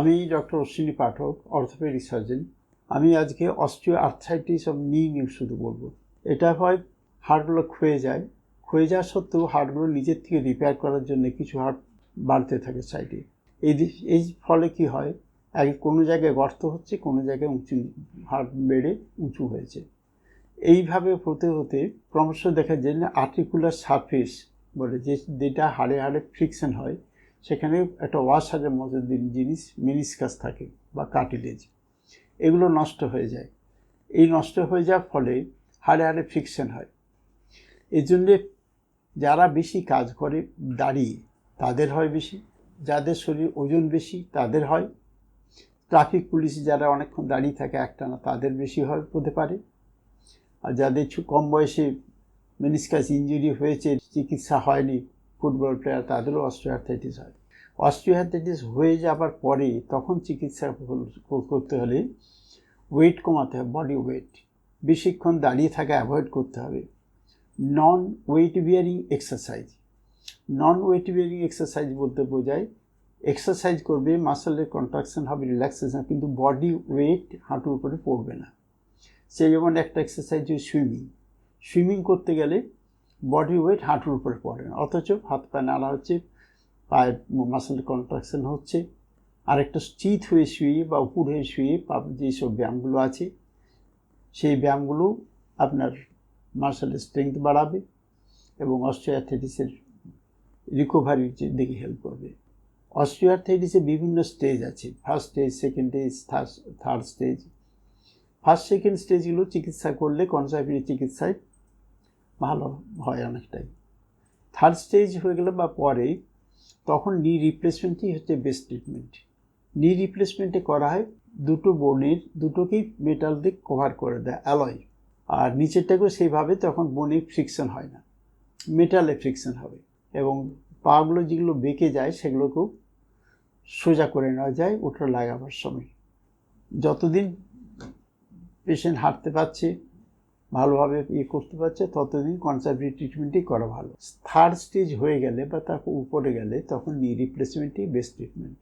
আমি doctor Ashwini Pathak, orthopaedic surgeon. আমি আজকে অস্ট্রিও আর্থ্রাইটিস অফ নি নিউ শুধু বলব। এটা হয় হাড়গুলো ক্ষয়ে যায়। ক্ষয়ে যাওয়া সত্ত্বেও হাড়গুলো নিজের থেকে রিপেয়ার করার জন্য কিছু হাড় বাড়তে থাকে সাইডে এই এই ফলে কি হয়? এক, কোনো জায়গায় গর্ত হচ্ছে, কোনো জায়গায় উঁচু হাড় বেড়ে উঁচু হয়েছে। এইভাবে হতে হতে ক্রমশ দেখা যায় আর্টিকুলার সারফেস বলে যে যেটা হাড়ে হাড়ে ফ্রিকশন হয় সেখানে একটা ওয়াশারের মতো দিন- জিনিস মিনিসকাস থাকে বা কাটিলেজ এগুলো নষ্ট হয়ে যায়। এই নষ্ট হয়ে যাওয়ার ফলে হাড়ে হাড়ে ফ্রিকশন হয়। এই জন্যে যারা বেশি কাজ করে দাঁড়িয়ে, তাদের হয় বেশি। যাদের শরীর ওজন বেশি, তাদের হয়। ট্রাফিক পুলিশ যারা অনেকক্ষণ দাঁড়িয়ে থাকে, একটানা তাদের বেশি হয়, হতে পারে। আর যাদের কম বয়সে মেনিসকাস ইঞ্জুরি হয়েছে, চিকিৎসা হয়নি ফুটবল প্লেয়ার, তাদেরও অস্ট্রিওআর্থাইটিস হয়। অস্ট্রিওআর্থাইটিস হয়ে যাবার পরে তখন চিকিৎসা করতে হলে ওয়েট কমাতে হবে বডি ওয়েট বেশিক্ষণ দাঁড়িয়ে থাকা অ্যাভয়েড করতে হবে। Non weight bearing exercise non weight bearing exercise বলতে বোঝায় এক্সারসাইজ করবে মাসেলের কন্ট্রাকশন হবে রিল্যাক্সেশন কিন্তু বডি ওয়েট হাঁটুর উপরে পড়বে না। সে যেমন একটা এক্সারসাইজ সুইমিং সুইমিং করতে গেলে বডি ওয়েট হাঁটুর উপরে পড়ে। না অথচ হাত পায়ে নাড়া হচ্ছে, পায়ের মাসেল কন্ট্রাকশন হচ্ছে। আরেকটা চিত হয়ে শুয়ে বা উপর হয়ে শুয়ে পা- যেসব ব্যায়ামগুলো আছে, সেই ব্যায়ামগুলো আপনার মার্শালের স্ট্রেংথ বাড়াবে এবং অস্ট্রিওআর্থাইটিসের রিকভারির দিকে হেল্প করবে। অস্ট্রিওআর্থাইটিসের বিভিন্ন স্টেজ আছে। First stage second stage third stage first second স্টেজগুলো চিকিৎসা করলে কনজারভেটিভ চিকিৎসায় ভালো হয় অনেকটাই। থার্ড স্টেজ হয়ে গেলে বা পরে তখন নি রিপ্লেসমেন্টই হচ্ছে বেস্ট ট্রিটমেন্ট নি রিপ্লেসমেন্টে করা হয় দুটো বোনের দুটোকেই মেটাল দিয়ে কভার করে দেয় অ্যালয় আর নিচেরটাকেও সেইভাবে তখন বনে ফ্রিকশন হয় না। মেটালে ফ্রিকশন হবে। এবং পাগুলো যেগুলো বেঁকে যায় সেগুলোকেও সোজা করে নেওয়া যায় ওটা লাগাবার সময়। যতদিন পেশেন্ট হাঁটতে পারছে ভালোভাবে ইয়ে করতে পারছে, ততদিন কনসারভেটিভ ট্রিটমেন্টই করা ভালো। থার্ড স্টেজ হয়ে গেলে বা তার উপরে গেলে তখন নি রিপ্লেসমেন্টই বেস্ট ট্রিটমেন্ট